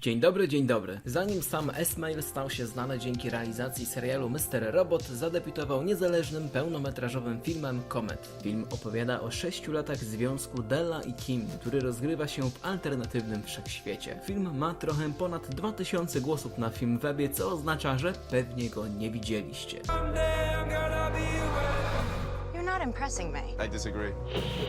Dzień dobry, dzień dobry. Zanim sam Esmail stał się znany dzięki realizacji serialu Mr. Robot, zadebiutował niezależnym, pełnometrażowym filmem Comet. Film opowiada o sześciu latach związku Della i Kim, który rozgrywa się w alternatywnym wszechświecie. Film ma trochę ponad 2000 głosów na Filmwebie, co oznacza, że pewnie go nie widzieliście. You're not impressing me. I disagree.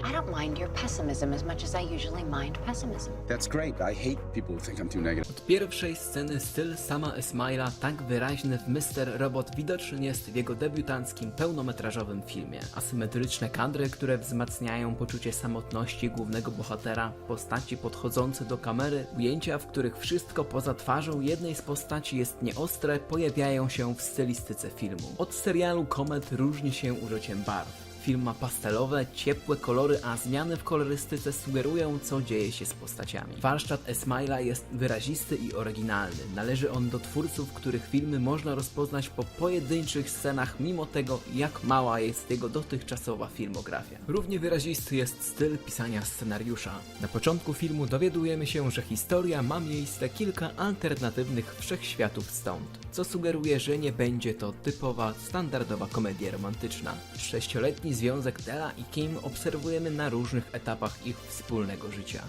I don't mind your pessimism as much as I usually mind pessimism. That's great. I hate people who think I'm too negative. Od pierwszej sceny styl sama Esmaila tak wyraźny w Mr. Robot widoczny jest w jego debiutanckim, pełnometrażowym filmie. Asymetryczne kadry, które wzmacniają poczucie samotności głównego bohatera, postaci podchodzące do kamery, ujęcia, w których wszystko poza twarzą jednej z postaci jest nieostre, pojawiają się w stylistyce filmu. Od serialu Comet różni się użyciem barw. Film ma pastelowe, ciepłe kolory, a zmiany w kolorystyce sugerują, co dzieje się z postaciami. Warsztat Esmaila jest wyrazisty i oryginalny. Należy on do twórców, których filmy można rozpoznać po pojedynczych scenach, mimo tego, jak mała jest jego dotychczasowa filmografia. Równie wyrazisty jest styl pisania scenariusza. Na początku filmu dowiadujemy się, że historia ma miejsce kilka alternatywnych wszechświatów stąd, co sugeruje, że nie będzie to typowa, standardowa komedia romantyczna. Sześcioletni związek Della i Kim obserwujemy na różnych etapach ich wspólnego życia.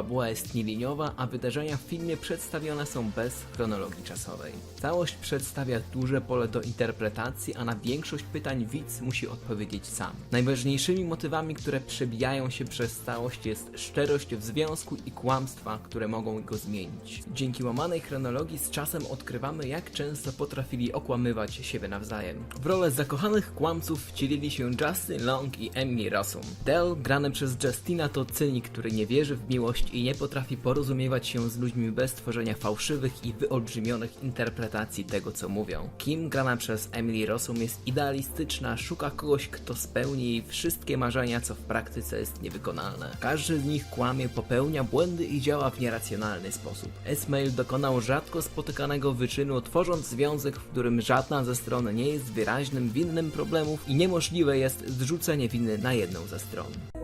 Fabuła jest nieliniowa, a wydarzenia w filmie przedstawione są bez chronologii czasowej. Całość przedstawia duże pole do interpretacji, a na większość pytań widz musi odpowiedzieć sam. Najważniejszymi motywami, które przebijają się przez całość jest szczerość w związku i kłamstwa, które mogą go zmienić. Dzięki łamanej chronologii z czasem odkrywamy, jak często potrafili okłamywać siebie nawzajem. W rolę zakochanych kłamców wcielili się Justin Long i Emily Rossum. Dell, grany przez Justina, to cynik, który nie wierzy w miłość i nie potrafi porozumiewać się z ludźmi bez tworzenia fałszywych i wyolbrzymionych interpretacji tego, co mówią. Kim, grana przez Emily Rossum, jest idealistyczna, szuka kogoś, kto spełni jej wszystkie marzenia, co w praktyce jest niewykonalne. Każdy z nich kłamie, popełnia błędy i działa w nieracjonalny sposób. Esmail dokonał rzadko spotykanego wyczynu, tworząc związek, w którym żadna ze stron nie jest wyraźnym winnym problemów i niemożliwe jest zrzucenie winy na jedną ze stron.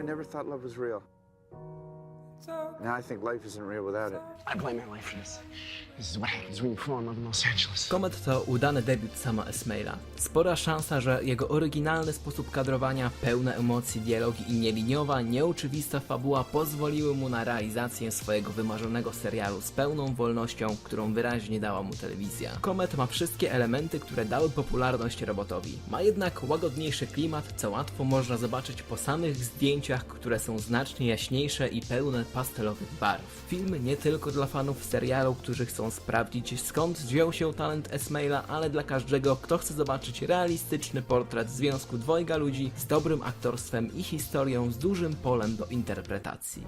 I never thought love was real. Now I think life isn't real without it. I blame your wife for this. This is what happens when you fall in love in Los Angeles. Comet to udany debiut sama Esmaila. Spora szansa, że jego oryginalny sposób kadrowania, pełne emocji, dialogi i nieliniowa, nieoczywista fabuła pozwoliły mu na realizację swojego wymarzonego serialu z pełną wolnością, którą wyraźnie dała mu telewizja. Comet ma wszystkie elementy, które dały popularność robotowi. Ma jednak łagodniejszy klimat, co łatwo można zobaczyć po samych zdjęciach, które są znacznie jaśniejsze i pełne pastelowych barw. Film nie tylko dla fanów serialu, którzy chcą sprawdzić skąd wziął się talent Esmaila, ale dla każdego, kto chce zobaczyć realistyczny portret związku dwojga ludzi z dobrym aktorstwem i historią z dużym polem do interpretacji.